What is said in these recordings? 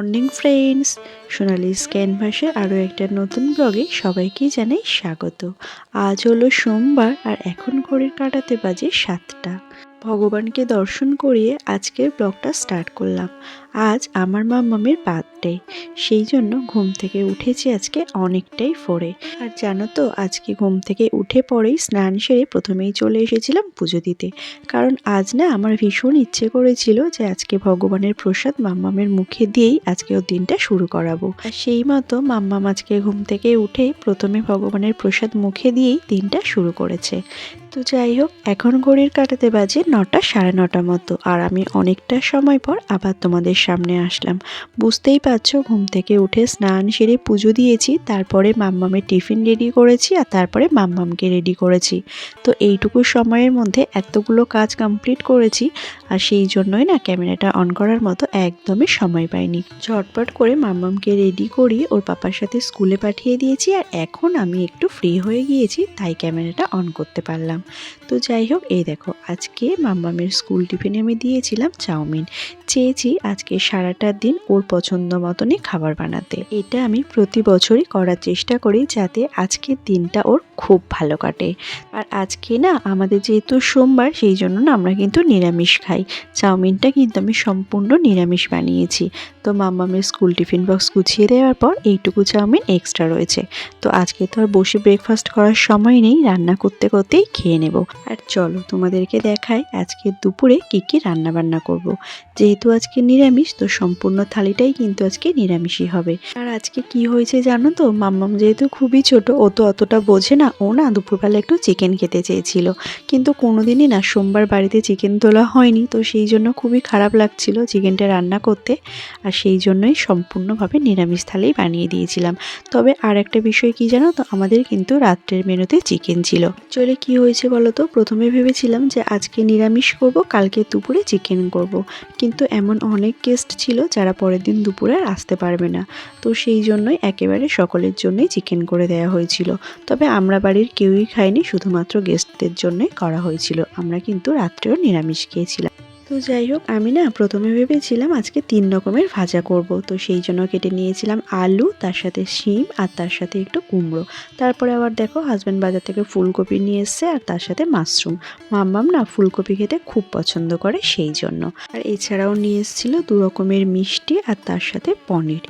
Morning friends. সোনালি scan ক্যানভাসে আরও একটা নতুন ব্লগে সবাইকে জানাই স্বাগত। আজ হলো সোমবার আর এখন ঘড়ির কাটাতে বাজে সাতটা। ভগবানকে দর্শন করিয়ে আজকের ব্লগটা স্টার্ট করলাম। আজ আমার মামামের বার্থডে। সেই জন্য ঘুম থেকে উঠেছি আজকে অনেকটাই ফোরে আর জানো তো, আজকে ঘুম থেকে উঠে পরেই স্নান সেরে প্রথমেই চলে এসেছিলাম পুজো দিতে। কারণ আজ না আমার ভীষণ ইচ্ছে করেছিল যে আজকে ভগবানের প্রসাদ মাম্মামের মুখে দিয়েই আজকে ওর দিনটা শুরু করাবো। আর সেই মতো মাম্মাম আজকে ঘুম থেকে উঠে প্রথমে ভগবানের প্রসাদ মুখে দিয়েই দিনটা শুরু করেছে। তো যাই হোক, এখন ঘড়ির কাটাতে বাজে নটা সাড়ে নটা মতো, আর আমি অনেকটা সময় পর আবার তোমাদের সামনে আসলাম। বুঝতেই পারছ, ঘুম থেকে উঠে স্নান সেরে পুজো দিয়েছি, তারপরে মাম্মামের টিফিন রেডি করেছি আর তারপরে মাম্মামকে রেডি করেছি। তো এইটুকু সময়ের মধ্যে এতগুলো কাজ কমপ্লিট করেছি, আর সেই জন্যই না ক্যামেরাটা অন করার মতো একদমই সময় পাইনি। ঝটপট করে মাম্মামকে রেডি করিয়ে ওর পাপার সাথে স্কুলে পাঠিয়ে দিয়েছি, আর এখন আমি একটু ফ্রি হয়ে গিয়েছি, তাই ক্যামেরাটা অন করতে পারলাম। তো যাই হোক, এই দেখো, আজকে মাম্মামের স্কুল টিফিনে আমি দিয়েছিলাম চাউমিন। চেয়েছি আজকে সারাটা দিন ওর পছন্দ মতনই খাবার বানাতে। এটা আমি প্রতি বছরই করার চেষ্টা করি যাতে আজকের দিনটা ওর খুব ভালো কাটে। আর আজকে না, আমাদের যেহেতু সোমবার, সেই জন্য না আমরা কিন্তু নিরামিষ খাই। চাউমিনটা কিন্তু আমি সম্পূর্ণ নিরামিষ বানিয়েছি। তো মাম্মামের স্কুল টিফিন বক্স গুছিয়ে দেওয়ার পর এইটুকু চাউমিন এক্সট্রা রয়েছে। তো আজকে তো আর বসে ব্রেকফাস্ট করার সময় নেই, রান্না করতে করতেই খেয়ে নেব। আর চলো তোমাদেরকে দেখাই আজকে দুপুরে কি কি রান্না বান্না করব। যেহেতু আজকে নিরামিষ, তো সম্পূর্ণ থালিটাই কিন্তু আজকে নিরামিষই হবে। আর আজকে কি হয়েছে জানো তো? মাম্মাম যেহেতু খুবই ছোট, ও তো অতটা বোঝে না। ও না দুপুরবেলা একটু চিকেন খেতে চেয়েছিল। কিন্তু কোনোদিনই না সোমবার বাড়িতে চিকেন তোলা হয়নি। তো সেই জন্য খুবই খারাপ লাগছিল চিকেনটা রান্না করতে। আর সেই জন্যই সম্পূর্ণভাবে নিরামিষ থালেই বানিয়ে দিয়েছিলাম। তবে আর একটা বিষয় কি জানো তো? আমাদের কিন্তু রাত্রের মেনুতে চিকেন ছিল। চলে কি হয়েছে বলো তো প্রথমে ভেবেছিলাম যে আজকে নিরামিষ করব, কালকে দুপুরে চিকেন করব। কিন্তু এমন অনেক গেস্ট ছিল যারা পরের দিন দুপুরে আসতে পারবে না। তো সেই জন্যই একেবারে সকলের জন্যই চিকেন করে দেওয়া হয়েছিল। তবে আমরা বাড়ির কেউই খাইনি, শুধুমাত্র গেস্টদের জন্যই করা হয়েছিল। আমরা কিন্তু রাত্রেও নিরামিষ খেয়েছিলাম। তো যাই হোক, আমি না প্রথমে ভেবেছিলাম আজকে তিন রকমের ভাজা করব। তো সেই জন্য কেটে নিয়েছিলাম আলু, তার সাথে শিম আর তার সাথে একটু কুমড়ো। তারপরে আবার দেখো হাজব্যান্ড বাজার থেকে ফুলকপি নিয়ে এসছে আর তার সাথে মাশরুম। মাম্মাম না ফুলকপি খেতে খুব পছন্দ করে সেই জন্য। আর এছাড়াও নিয়ে এসেছিল দু রকমের মিষ্টি আর তার সাথে পনির।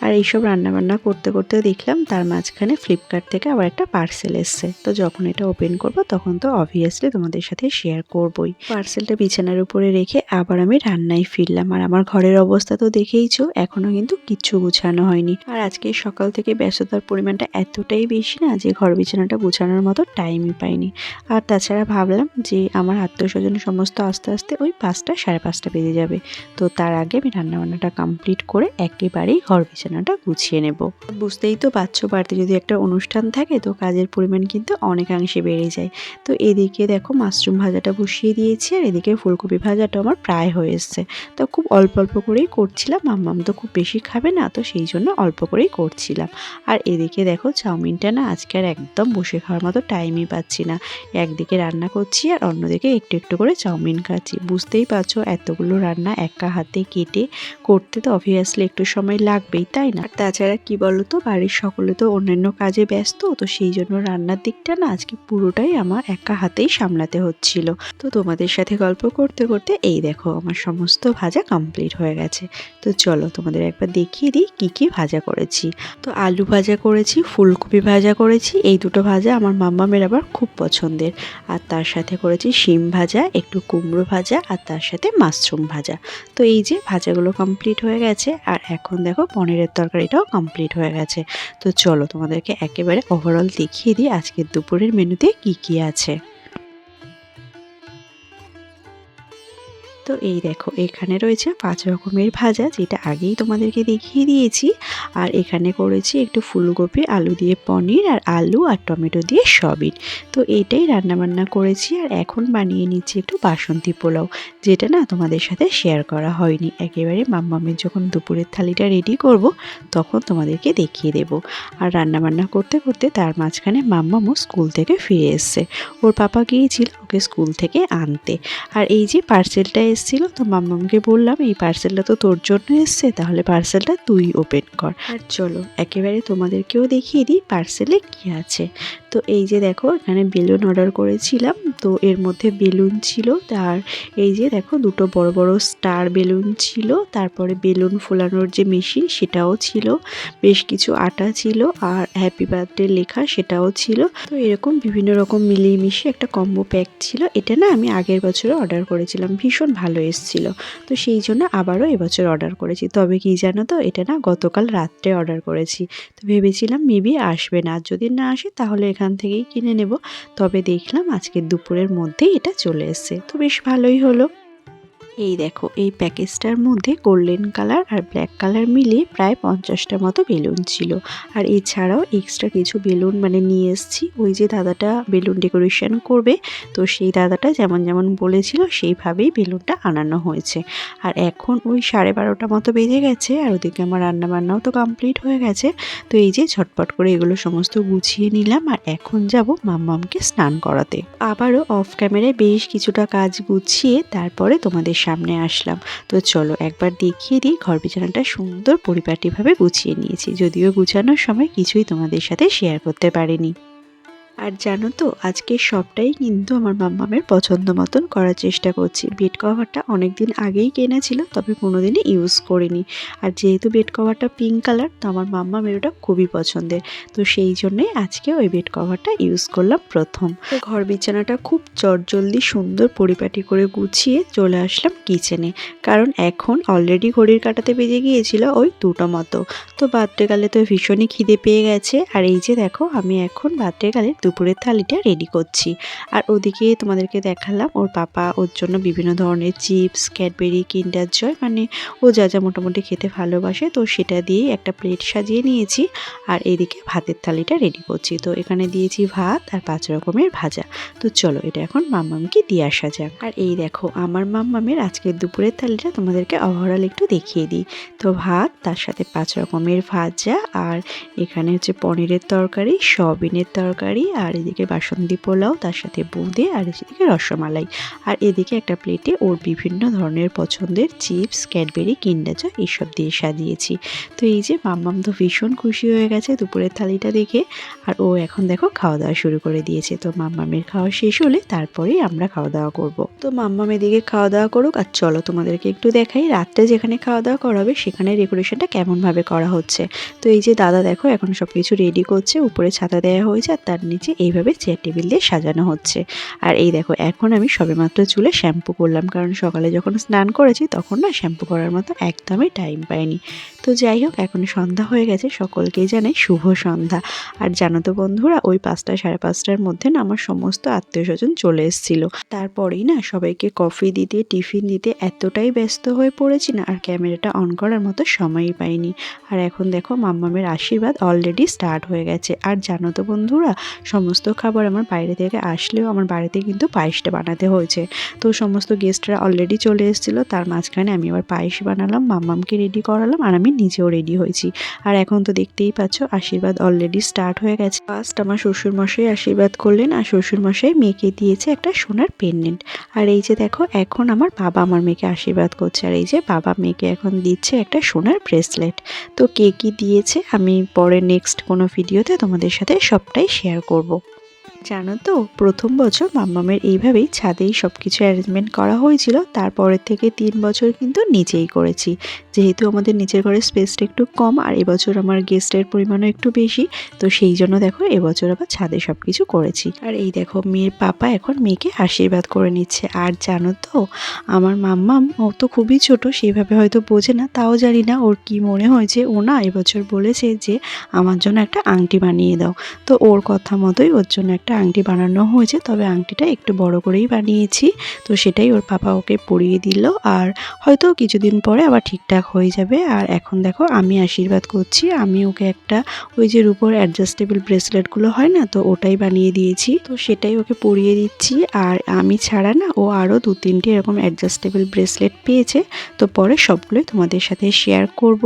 আর এইসব রান্নাবান্না করতে করতে দেখলাম তার মাঝখানে ফ্লিপকার্ট থেকে আবার একটা পার্সেল এসছে। তো যখন এটা ওপেন করব, তখন তো অবভিয়াসলি তোমাদের সাথে শেয়ার করবই। পার্সেলটা বিছানার উপরে রেখে আবার আমি রান্নায় ফিরলাম। আর আমার ঘরের অবস্থা তো দেখেইছো, এখনও কিন্তু কিচ্ছু গুছানো হয়নি। আর আজকে সকাল থেকে ব্যস্ততার পরিমাণটা এতটাই বেশি না যে ঘর বিছানাটা গুছানোর মতো টাইমই পাইনি। আর তাছাড়া ভাবলাম যে আমার আত্মীয় স্বজন সমস্ত আস্তে আস্তে ওই পাঁচটা সাড়ে পাঁচটা বেজে যাবে। তো তার আগে আমি রান্নাবান্নাটা কমপ্লিট করে একেবারেই ঘর বিছানা বিছানাটা গুছিয়ে নেব। বুঝতেই তো পারছ, বাড়িতে যদি একটা অনুষ্ঠান থাকে, তো কাজের পরিমাণ কিন্তু অনেকাংশে বেড়ে যায়। তো এদিকে দেখো মাশরুম ভাজাটা বসিয়ে দিয়েছি, আর এদিকে ফুলকপি ভাজাটা আমার প্রায় হয়ে এসছে। তো খুব অল্প অল্প করেই করছিলাম, মাম্মাম তো খুব বেশি খাবে না, তো সেই জন্য অল্প করেই করছিলাম। আর এদিকে দেখো চাউমিনটা না আজকে আর একদম বসে খাওয়ার মতো টাইমই পাচ্ছি না। একদিকে রান্না করছি, আর অন্যদিকে একটু একটু করে চাউমিন খাচ্ছি। বুঝতেই পারছ, এতগুলো রান্না একা হাতে কেটে করতে তো অবভিয়াসলি একটু সময় লাগবেই, তাই না। আর তাছাড়া কি বলতো, বাড়ির সকলে তো অন্যান্য কাজে ব্যস্ত, তো সেই জন্য রান্নার দিকটা না আজকে পুরোটাই আমার একা হাতেই সামলাতে হচ্ছিল। তো তোমাদের সাথে গল্প করতে করতে এই দেখো, আমার সমস্ত ভাজা কমপ্লিট হয়ে গেছে। তো চলো তোমাদের একবার দেখিয়ে দিই কী কী ভাজা করেছি। তো আলু ভাজা করেছি, ফুলকপি ভাজা করেছি, এই দুটো ভাজা আমার মাম্মামের আবার খুব পছন্দের। আর তার সাথে করেছি শিম ভাজা, একটু কুমড়ো ভাজা, আর তার সাথে মাশরুম ভাজা। তো এই যে ভাজাগুলো কমপ্লিট হয়ে গেছে, আর এখন দেখো পনিরের তরকারিটাও কমপ্লিট হয়ে গেছে। তো চলো তোমাদেরকে একেবারে ওভারঅল দেখিয়ে দিই আজকের দুপুরের মেনুতে কি কি আছে। তো এই দেখো, এখানে রয়েছে পাঁচ রকমের ভাজা, যেটা আগেই তোমাদেরকে দেখিয়ে দিয়েছি। আর এখানে করেছি একটু ফুলকপি, আলু দিয়ে পনির, আর আলু আর টমেটো দিয়ে সবিন। তো এইটাই রান্নাবান্না করেছি, আর এখন বানিয়ে নিচ্ছি একটু বাসন্তী পোলাও, যেটা না তোমাদের সাথে শেয়ার করা হয়নি। একেবারে মাম্মামের যখন দুপুরের থালিটা রেডি করব, তখন তোমাদেরকে দেখিয়ে দেব। আর রান্নাবান্না করতে করতে তার মাঝখানে মাম্মামও স্কুল থেকে ফিরে এসছে। ওর পাপা গিয়েছিল ওকে স্কুল থেকে আনতে। আর এই যে পার্সেলটা এসেছিল তো মাম্মামকে বললাম এই পার্সেলটা তো তোর জন্য এসছে তাহলে পার্সেলটা তুই ওপেন কর। আর চলো একেবারে তোমাদেরকেও দেখিয়ে দিই পার্সেলে কি আছে। তো এই যে দেখো এখানে বেলুন অর্ডার করেছিলাম তো এর মধ্যে বেলুন ছিল তার এই যে দেখো দুটো বড় বড় স্টার বেলুন ছিল তারপরে বেলুন ফোলানোর যে মেশিন সেটাও ছিল বেশ কিছু আটা ছিল আর হ্যাপি বার্থডে লেখা সেটাও ছিল। তো এরকম বিভিন্ন রকম মিলিয়ে মিশিয়ে একটা কম্বো প্যাক ছিল এটা না আমি আগের বছরে অর্ডার করেছিলাম ভীষণ ভালো এসেছিল। তো সেই জন্য আবারও এবছর অর্ডার করেছি। তবে কি জানো তো, এটা না গতকাল রাত্রে অর্ডার করেছি। তো ভেবেছিলাম মেবি আসবে না। যদি না আসে, তাহলে এখান থেকেই কিনে নেব। তবে দেখলাম আজকে দুপুরের মধ্যেই এটা চলে এসছে। তো বেশ ভালোই হলো। এই দেখো, এই প্যাকেজটার মধ্যে গোল্ডেন কালার আর ব্ল্যাক কালার মিলিয়ে প্রায় পঞ্চাশটা মতো বেলুন ছিল। আর এছাড়াও এক্সট্রা কিছু বেলুন মানে নিয়ে এসেছি। ওই যে দাদাটা বেলুন ডেকোরেশন করবে, তো সেই দাদাটা যেমন যেমন বলেছিল সেইভাবেই বেলুনটা আনানো হয়েছে। আর এখন ওই সাড়ে বারোটা মতো বেজে গেছে আর ওদিকে আমার রান্নাবান্নাও তো কমপ্লিট হয়ে গেছে। তো এই যে ঝটপট করে এগুলো সমস্ত গুছিয়ে নিলাম আর এখন যাব মাম্মামকে স্নান করাতে। আবারও অফ ক্যামেরায় বেশ কিছুটা কাজ গুছিয়ে তারপরে তোমাদের সামনে আসলাম। তো চলো একবার দেখিয়ে দিই ঘর বিছানাটা সুন্দর পরিপাটিভাবে গুছিয়ে নিয়েছি। যদিও গুছানোর সময় কিছুই তোমাদের সাথে শেয়ার করতে পারিনি। আর জানো তো, আজকে সবটাই কিন্তু আমার মাম্মামের পছন্দ মতন করার চেষ্টা করছি। বেড কভারটা অনেক দিন আগেই কেনা ছিল তবে কোনোদিনই ইউজ করিনি। আর যেহেতু বেড কভারটা পিঙ্ক কালার তো আমার মাম্মামের ওটা খুবই পছন্দের। তো সেই জন্যই আজকে ওই বেড কভারটা ইউজ করলাম প্রথম। ঘর বিছানাটা খুব চটজলদি সুন্দর পরিপাটি করে গুছিয়ে চলে আসলাম কিচেনে কারণ এখন অলরেডি ঘড়ির কাটাতে বেজে গিয়েছিল ওই দুটো মতো। তো বার্থডেকালে তো ভীষণই খিদে পেয়ে গেছে। আর এই যে দেখো, আমি এখন বার্থডেকালে দুপুরের থালিটা রেডি করছি। আর ওদিকে তোমাদেরকে দেখালাম, ওর পাপা ওর জন্য বিভিন্ন ধরনের চিপস, ক্যাডবেরি, কিন্ডার জয় মানে ও যা যা মোটামুটি খেতে ভালোবাসে, তো সেটা দিয়েই একটা প্লেট সাজিয়ে নিয়েছি। আর এদিকে ভাতের থালিটা রেডি করছি। তো এখানে দিয়েছি ভাত আর পাঁচ রকমের ভাজা। তো চলো এটা এখন মাম্মামকে দিয়ে আসা যাক। আর এই দেখো, আমার মাম্মামের আজকের দুপুরের থালিটা তোমাদেরকে ওভারঅল একটু দেখিয়ে দিই। তো ভাত, তার সাথে পাঁচ রকমের ভাজা, আর এখানে হচ্ছে পনিরের তরকারি, সয়াবিনের তরকারি আর এদিকে বাসন্তী পোলাও, তার সাথে বোঁদে, আর এদিকে রসমালাই। আর এদিকে একটা প্লেটে ওর বিভিন্ন ধরনের পছন্দের চিপস, ক্যাডবেরি কিন্ডাজা এইসব দিয়ে সাজিয়েছি। তো এই যে মাম্মাম তো ভীষণ খুশি হয়ে গেছে দুপুরের থালিটা দেখে। আর ও এখন দেখো খাওয়া দাওয়া শুরু করে দিয়েছে। তো মাম্মামের খাওয়া শেষ হলে তারপরেই আমরা খাওয়া দাওয়া করব। তো মাম্মাম এদিকে খাওয়া দাওয়া করুক। আর চলো তোমাদেরকে একটু দেখাই রাত্রে যেখানে খাওয়া দাওয়া করা হবে সেখানে ডেকোরেশনটা কেমনভাবে করা হচ্ছে। তো এই যে দাদা দেখো এখন সব কিছু রেডি করছে, উপরে ছাতা দেওয়া হয়েছে, আর তার নিচে এইভাবে চেয়ার টেবিল দিয়ে সাজানো হচ্ছে। আর এই দেখো, এখন আমি সবেমাত্র চুলে শ্যাম্পু করলাম, কারণ সকালে যখন স্নান করেছি তখন না শ্যাম্পু করার মতো একদমই টাইম পাইনি। তো যাই হোক, এখন সন্ধ্যা হয়ে গেছে, সকলকেই জানাই শুভ সন্ধ্যা। আর জানো তো বন্ধুরা, ওই পাঁচটা সাড়ে পাঁচটার মধ্যে না আমার সমস্ত আত্মীয় স্বজন চলে এসেছিল। তারপরেই না সবাইকে কফি দিতে টিফিন দিতে এতটাই ব্যস্ত হয়ে পড়েছি না, আর ক্যামেরাটা অন করার মতো সময়ই পাইনি। আর এখন দেখো, মাম্মামের আশীর্বাদ অলরেডি স্টার্ট হয়ে গেছে। আর জানো তো বন্ধুরা সমস্ত খাবার আমার বাইরে থেকে আসলেও আমার বাড়িতে কিন্তু পায়েসটা বানাতে হয়েছে। তো সমস্ত গেস্টরা অলরেডি চলে এসেছিল, তার মাঝখানে আমি আবার পায়েস বানালাম, মাম্মামকে রেডি করালাম, আর আমি নিজেও রেডি হয়েছি। আর এখন তো দেখতেই পাচ্ছ, আশীর্বাদ অলরেডি স্টার্ট হয়ে গেছে। ফার্স্ট আমার শ্বশুরমশাই আশীর্বাদ করলেন, আর শ্বশুরমশাই মেয়েকে দিয়েছে একটা সোনার পেন্ডেন্ট আর এই যে দেখো, এখন আমার বাবা আমার মেয়েকে আশীর্বাদ করছে, আর এই যে বাবা মেয়েকে এখন দিচ্ছে একটা সোনার ব্রেসলেট তো কে কী দিয়েছে, আমি পরে নেক্সট কোনো ভিডিওতে তোমাদের সাথে সবটাই শেয়ার করব। করব। জানো তো, প্রথম বছর মাম্মামের এইভাবেই ছাদেই সব কিছু অ্যারেঞ্জমেন্ট করা হয়েছিল, তারপরের থেকে তিন বছর কিন্তু নিচেই করেছি। যেহেতু আমাদের নিচের ঘরের স্পেসটা একটু কম, আর এবছর আমার গেস্টের পরিমাণও একটু বেশি, তো সেই জন্য দেখো এবছর আবার ছাদে সব কিছু করেছি। আর এই দেখো, মেয়ের পাপা এখন মেয়েকে আশীর্বাদ করে নিচ্ছে। আর জানো তো, আমার মাম্মাম, ও তো খুবই ছোট সেইভাবে হয়তো বোঝে না, তাও জানি না ওর কি মনে হয়েছে ও না এবছর বলেছে যে আমার জন্য একটা আংটি বানিয়ে দাও। তো ওর কথা মতোই ওর জন্য একটা আংটি বানানো হয়েছে, তবে আংটিটা একটু বড় করেই বানিয়েছি। তো সেটাই ওর পাপা ওকে পরিয়ে দিল। আর হয়তো কিছুদিন পরে আবার ঠিকঠাক হয়ে যাবে। আর এখন দেখো আমি আশীর্বাদ করছি। আমি ওকে একটা ওই যে রূপোর অ্যাডজাস্টেবল ব্রেসলেটগুলো হয় না, তো ওটাই বানিয়ে দিয়েছি। তো সেটাই ওকে পরিয়ে দিচ্ছি। আর আমি ছাড়া না ও আরও দু তিনটে এরকম অ্যাডজাস্টেবল ব্রেসলেট পেয়েছে। তো পরে সবগুলোই তোমাদের সাথে শেয়ার করব।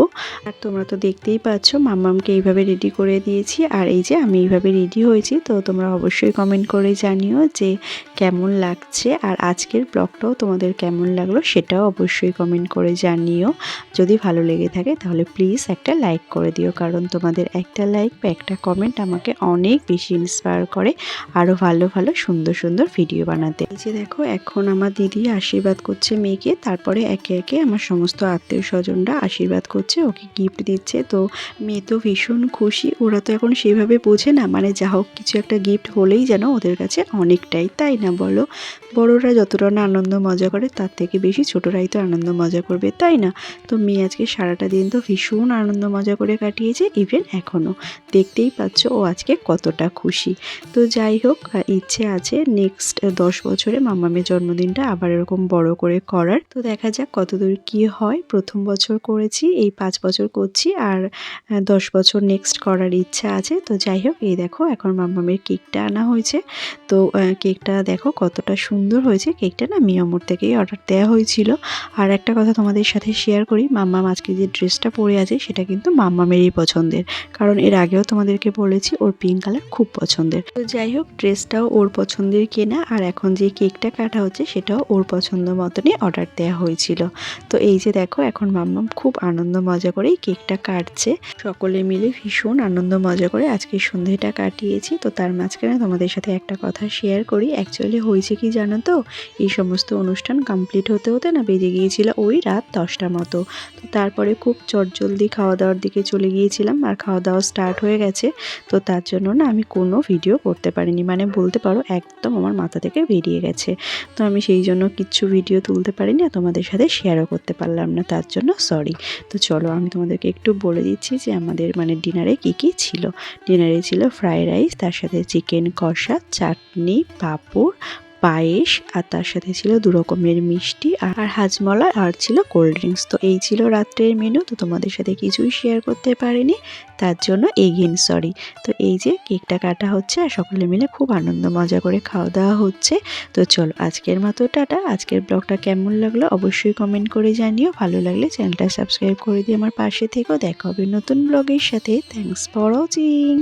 আর তোমরা তো দেখতেই পাচ্ছ, মাম্মামকে এইভাবে রেডি করে দিয়েছি। আর এই যে আমি এইভাবে রেডি হয়েছি, তো তোমরা অবশ্যই অবশ্যই কমেন্ট করে জানিও যে কেমন লাগছে আর আজকের ব্লগটাও তোমাদের কেমন লাগল সেটাও অবশ্যই কমেন্ট করে জানিও। যদি ভালো লেগে থাকে তাহলে প্লিজ একটা লাইক করে দিও কারণ তোমাদের একটা লাইক বা একটা কমেন্ট আমাকে অনেক বেশি ইন্সপায়ার করে আরও ভালো ভালো সুন্দর সুন্দর ভিডিও বানাতে। এই যে দেখো, এখন আমার দিদি আশীর্বাদ করছে মেয়েকে, তারপরে একে একে আমার সমস্ত আত্মীয় স্বজনরা আশীর্বাদ করছে, ওকে গিফট দিচ্ছে। তো মেয়ে তো ভীষণ খুশি, ওরা তো এখন সেভাবে বোঝে না মানে যা হোক কিছু একটা গিফট হলেই যেন ওদের কাছে অনেকটাই, তাই না বলো? বড়রা যতটা না আনন্দ মজা করে, তার থেকে বেশি ছোটরাই তো আনন্দ মজা করবে, তাই না? তো মেয়ে আজকে সারাটা দিন তো ভীষণ আনন্দ মজা করে কাটিয়েছে ইভেন এখনও দেখতেই পাচ্ছ ও আজকে কতটা খুশি। তো যাই হোক ইচ্ছে আছে নেক্সট দশ বছরে মামামের জন্মদিনটা আবার এরকম বড় করে করার। তো দেখা যাক কতদূর কি হয়। প্রথম বছর করেছি, এই পাঁচ বছর করছি আর দশ বছর নেক্সট করার ইচ্ছা আছে। তো যাই হোক, এই দেখো, এখন মামামের কেকটা আনা হয়েছে। তো কেকটা দেখো কতটা সুন্দর হয়েছে। কেকটা না মিয়ামোর থেকেই অর্ডার দেওয়া হয়েছিল। আর একটা কথা তোমাদের সাথে শেয়ার করি, মাম্মাম আজকে যে ড্রেসটা পরে আছে সেটা কিন্তু মাম্মামেরই পছন্দের। কারণ এর আগেও তোমাদেরকে বলেছি ওর পিঙ্ক কালার খুব পছন্দের। তো যাই হোক ড্রেসটাও ওর পছন্দের কেনা আর এখন যে কেকটা কাটা হচ্ছে সেটাও ওর পছন্দ মতনই অর্ডার দেওয়া হয়েছিল। তো এই যে দেখো, এখন মাম্মাম খুব আনন্দ মজা করেই কেকটা কাটছে। সকলে মিলে ভীষণ আনন্দ মজা করে আজকে সন্ধেটা কাটিয়েছি। তো তার মাঝখানে তোমাদের সাথে একটা কথা শেয়ার করি। অ্যাকচুয়ালি হয়েছে কি জানো তো? এই সমস্ত অনুষ্ঠান কমপ্লিট হতে হতে না বেজে গিয়েছিল ওই রাত দশটা মতো। তো তারপরে খুব চটজলদি খাওয়া দাওয়ার দিকে চলে গিয়েছিলাম আর খাওয়া দাওয়া স্টার্ট হয়ে গেছে। তো তার জন্য না আমি কোনো ভিডিও করতে পারিনি। মানে বলতে পারো একদম আমার মাথা থেকে বেরিয়ে গেছে। তো আমি সেই জন্য কিচ্ছু ভিডিও তুলতে পারিনি আর তোমাদের সাথে শেয়ারও করতে পারলাম না। তার জন্য সরি তো চলো আমি তোমাদেরকে একটু বলে দিচ্ছি যে আমাদের মানে ডিনারে কি কি ছিল। ডিনারে ছিল ফ্রাইড রাইস তার সাথে চিকেন কষা, চাটনি, পাঁপড়, পায়েস, আর তার সাথে ছিল দু রকমের মিষ্টি, আর আর হাজমলা, আর ছিল কোল্ড ড্রিঙ্কস তো এই ছিল রাত্রের মেনু তো তোমাদের সাথে কিছুই শেয়ার করতে পারিনি, তার জন্য এগেন সরি তো এই যে কেকটা কাটা হচ্ছে, আর সকলে মিলে খুব আনন্দ, মজা করে খাওয়া দাওয়া হচ্ছে। তো চলো, আজকের মতো টাটা। আজকের ব্লগটা কেমন লাগল অবশ্যই কমেন্ট করে জানিও। ভালো লাগলে চ্যানেলটা সাবস্ক্রাইব করে দিয়ে আমার পাশে থেকেও দেখা হবে নতুন ব্লগের সাথে। Thanks for watching